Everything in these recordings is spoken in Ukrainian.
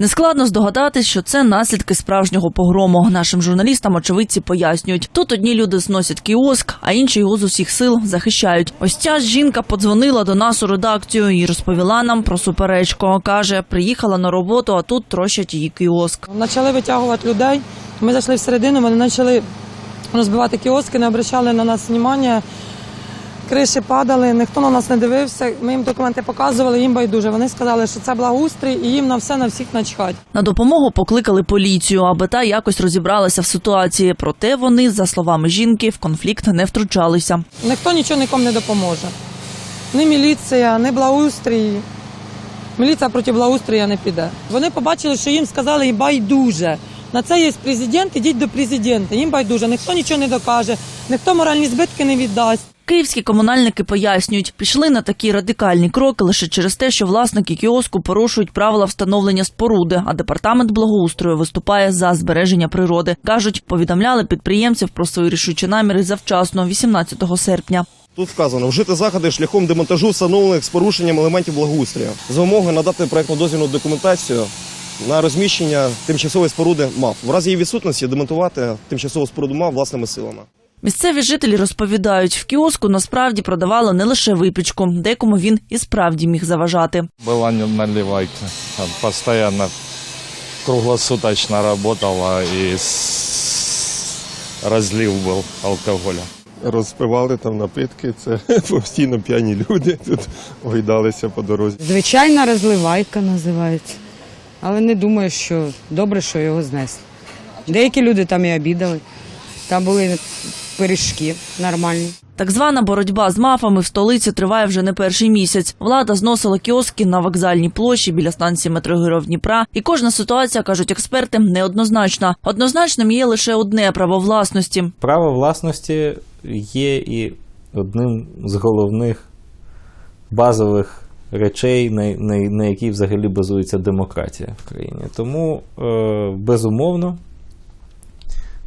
Нескладно здогадатись, що це наслідки справжнього погрому. Нашим журналістам очевидці пояснюють. Тут одні люди зносять кіоск, а інші його з усіх сил захищають. Ось ця жінка подзвонила до нас у редакцію і розповіла нам про суперечку. каже, приїхала на роботу, а тут трощать її кіоск. Почали витягувати людей. Ми зайшли всередину, вони почали розбивати кіоски, не обращали на нас уваги. Криші падали, ніхто на нас не дивився. Ми їм документи показували, їм байдуже. Вони сказали, що це благоустрій і їм на все на всіх начхать. На допомогу покликали поліцію, аби та якось розібралася в ситуації. Проте вони, за словами жінки, в конфлікт не втручалися. Ніхто нічого нікому не допоможе. Ні міліція, ні благоустрій. Міліція проти благоустрія не піде. Вони побачили, що їм сказали і байдуже. На це є президент, ідіть до президента. Їм байдуже, ніхто нічого не докаже, ніхто моральні збитки не віддасть. Київські комунальники пояснюють, пішли на такі радикальні кроки лише через те, що власники кіоску порушують правила встановлення споруди, а департамент благоустрою виступає за збереження природи. кажуть, повідомляли підприємців про свої рішучі наміри завчасно, 18 серпня. Тут вказано вжити заходи шляхом демонтажу встановлених з порушенням елементів благоустрою з вимогою надати проєктно-дозвільну документацію на розміщення тимчасової споруди МАФ. В разі її відсутності демонтувати тимчасову споруду МАФ власними силами. Місцеві жителі розповідають, в кіоску насправді продавали не лише випічку, декому він і справді міг заважати. Была не- наливайка. Там постоянно круглосуточно работала и с- разлив был алкоголя. Розпивали там напитки, це постійно п'яні люди тут гойдалися по дорозі. Звичайна розливайка називається. Але не думаю, що добре, що його знесли. Деякі люди там і обідали. Там були пиріжки нормальні. Так звана боротьба з мафами в столиці триває вже не перший місяць. Влада зносила кіоски на вокзальній площі біля станції метро Героїв Дніпра. І кожна ситуація, кажуть експерти, неоднозначна. Однозначним є лише одне право власності. Право власності є і одним з головних базових речей, на, на, на якій взагалі базується демократія в країні. Тому, е, безумовно,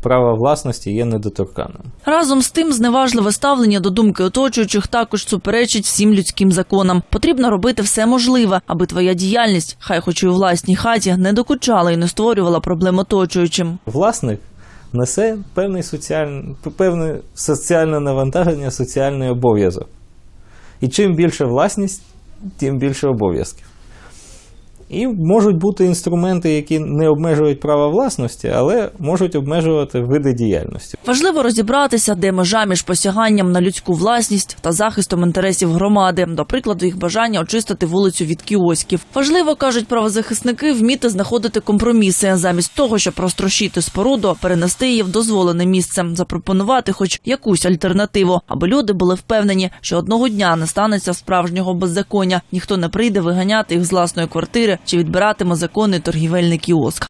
право власності є недоторканним. Разом з тим, зневажливе ставлення до думки оточуючих також суперечить всім людським законам. Потрібно робити все можливе, аби твоя діяльність, хай хоч і у власній хаті, не докучала і не створювала проблем оточуючим. Власник несе певний соціальний, певне соціальне навантаження, соціальний обов'язок. І чим більше власність, тим більше обов'язків. І можуть бути інструменти, які не обмежують право власності, але можуть обмежувати види діяльності. Важливо розібратися, де межа між посяганням на людську власність та захистом інтересів громади, до прикладу, їх бажання очистити вулицю від кіосків. Важливо кажуть правозахисники вміти знаходити компроміси замість того, щоб розтрощити споруду, перенести її в дозволене місце, запропонувати хоч якусь альтернативу, аби люди були впевнені, що одного дня не станеться справжнього беззаконня. Ніхто не прийде виганяти їх з власної квартири чи відбиратиме законний торгівельний кіоск.